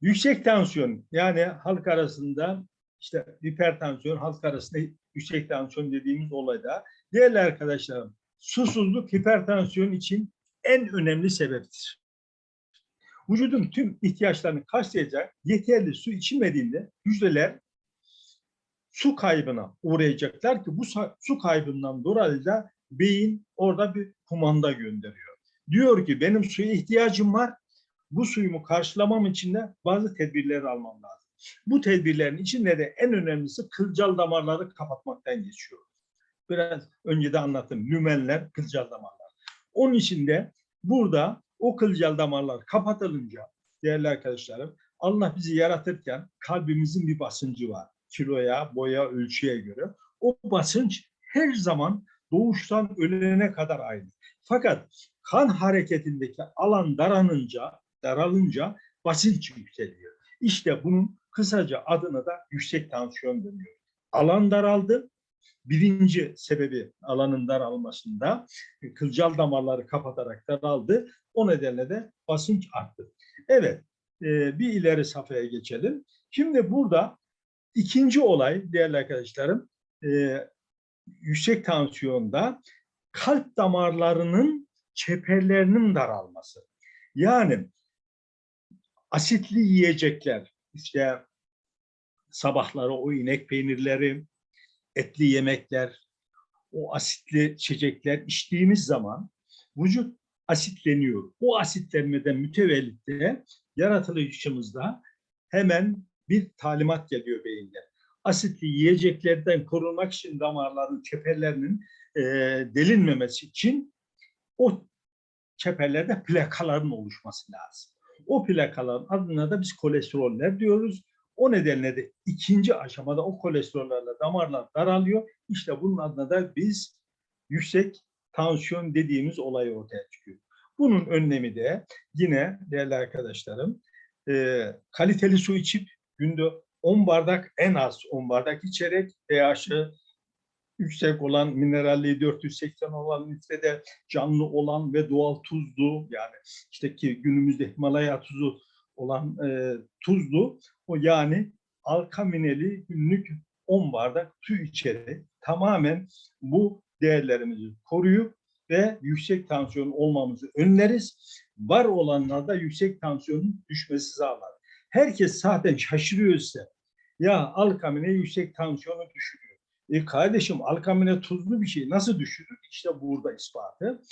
Yüksek tansiyon yani halk arasında işte hipertansiyon halk arasında yüksek tansiyon dediğimiz olayda değerli arkadaşlarım susuzluk hipertansiyon için en önemli sebeptir. Vücudun tüm ihtiyaçlarını karşılayacak yeterli su içilmediğinde hücreler su kaybına uğrayacaklar ki bu su kaybından dolayı da beyin orada bir kumanda gönderiyor. Diyor ki benim suya ihtiyacım var. Bu suyumu karşılamam için de bazı tedbirler almam lazım. Bu tedbirlerin içinde de en önemlisi kılcal damarları kapatmaktan geçiyor. Biraz önce de anlattım. Lümenler, kılcal damarlar. Onun için de burada o kılcal damarlar kapatılınca değerli arkadaşlarım Allah bizi yaratırken kalbimizin bir basıncı var. Kiloya, boya, ölçüye göre. O basınç her zaman doğuştan ölene kadar aynı. Fakat kan hareketindeki alan daranınca, daralınca basınç yükseliyor. İşte bunun kısaca adına da yüksek tansiyon deniyor. Alan daraldı. Birinci sebebi alanın daralmasında e, kılcal damarları kapatarak daraldı. O nedenle de basınç arttı. Evet, e, bir ileri safhaya geçelim. Şimdi burada ikinci olay değerli arkadaşlarım, e, yüksek tansiyonda kalp damarlarının çeperlerinin daralması. Yani asitli yiyecekler, işte sabahları o inek peynirleri, etli yemekler, o asitli içecekler içtiğimiz zaman vücut asitleniyor. O asitlenmeden mütevellit de yaratılışımızda hemen bir talimat geliyor beyinden. Asitli yiyeceklerden korunmak için damarların, çeperlerinin e, delinmemesi için o çeperlerde plakaların oluşması lazım. O plakaların adına da biz kolesteroller diyoruz. O nedenle de ikinci aşamada o kolesterollerle damarlar daralıyor. İşte bunun adına da biz yüksek tansiyon dediğimiz olay ortaya çıkıyor. Bunun önlemi de yine değerli arkadaşlarım e, kaliteli su içip günde 10 bardak en az 10 bardak içerek pH'ı yüksek olan mineralliği 480 olan litrede canlı olan ve doğal tuzlu yani işte ki günümüzde Himalaya tuzu olan e, tuzlu o yani alkamineli günlük 10 bardak su içerek tamamen bu değerlerimizi koruyup ve yüksek tansiyon olmamızı önleriz. Var olanlarda yüksek tansiyonun düşmesi sağlar. Herkes zaten şaşırıyor ise ya alkamine yüksek tansiyonu düşürüyor. E kardeşim alkamine tuzlu bir şey nasıl düşürür? İşte burada ispatı.